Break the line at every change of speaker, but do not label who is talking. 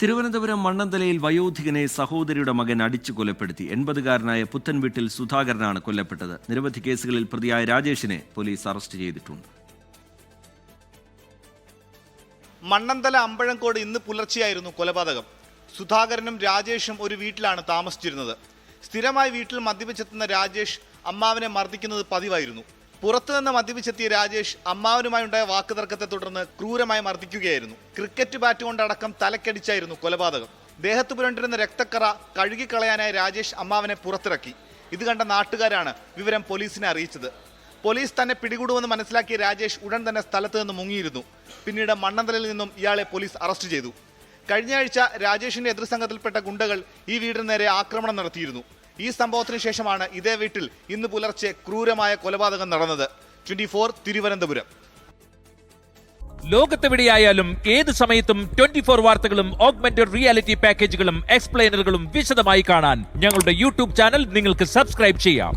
തിരുവനന്തപുരം മണ്ണന്തലയിൽ വയോധികനെ സഹോദരിയുടെ മകൻ അടിച്ചു കൊലപ്പെടുത്തി. എൺപതുകാരനായ പുത്തൻ വീട്ടിൽ സുധാകരനാണ് കൊല്ലപ്പെട്ടത്. നിരവധി കേസുകളിൽ പ്രതിയായ രാജേഷിനെ പോലീസ് അറസ്റ്റ് ചെയ്തിട്ടുണ്ട്.
മണ്ണന്തല അമ്പഴംകോട് ഇന്ന് പുലർച്ചെയായിരുന്നു കൊലപാതകം. സുധാകരനും രാജേഷും ഒരു വീട്ടിലാണ് താമസിച്ചിരുന്നത്. സ്ഥിരമായി വീട്ടിൽ മദ്യപിച്ചെത്തുന്ന രാജേഷ് അമ്മാവനെ മർദ്ദിക്കുന്നത് പതിവായിരുന്നു. പുറത്തുനിന്ന് മദ്യപിച്ചെത്തിയ രാജേഷ് അമ്മാവനുമായി ഉണ്ടായ വാക്കുതർക്കത്തെ തുടർന്ന് ക്രൂരമായി മർദ്ദിക്കുകയായിരുന്നു. ക്രിക്കറ്റ് ബാറ്റ് കൊണ്ടടക്കം തലക്കടിച്ചായിരുന്നു കൊലപാതകം. ദേഹത്ത് പുരണ്ടിരുന്ന രക്തക്കറ കഴുകിക്കളയാനായി രാജേഷ് അമ്മാവനെ പുറത്തിറക്കി. ഇത് കണ്ട നാട്ടുകാരാണ് വിവരം പോലീസിനെ അറിയിച്ചത്. പോലീസ് തന്നെ പിടികൂടുമെന്ന് മനസ്സിലാക്കിയ രാജേഷ് ഉടൻ തന്നെ സ്ഥലത്ത് നിന്ന് മുങ്ങിയിരുന്നു. പിന്നീട് മണ്ണന്തലിൽ നിന്നും ഇയാളെ പോലീസ് അറസ്റ്റ് ചെയ്തു. കഴിഞ്ഞയാഴ്ച രാജേഷിന്റെ എതിർസംഘത്തിൽപ്പെട്ട ഗുണ്ടകൾ ഈ വീടിന് നേരെ ആക്രമണം നടത്തിയിരുന്നു. ഈ സംഭവത്തിന് ശേഷമാണ് ഇതേ വീട്ടിൽ ഇന്ന് പുലർച്ചെ ക്രൂരമായ കൊലപാതകം നടന്നത്. Twenty four Thiruvananthapuram.
ലോകത്തെവിടെയായാലും ഏത് സമയത്തും ട്വന്റി ഫോർ വാർത്തകളും ഓഗ്മെന്റഡ് റിയാലിറ്റി പാക്കേജുകളും എക്സ്പ്ലെയിനറുകളും വിശദമായി കാണാൻ ഞങ്ങളുടെ യൂട്യൂബ് ചാനൽ നിങ്ങൾക്ക് സബ്സ്ക്രൈബ് ചെയ്യാം.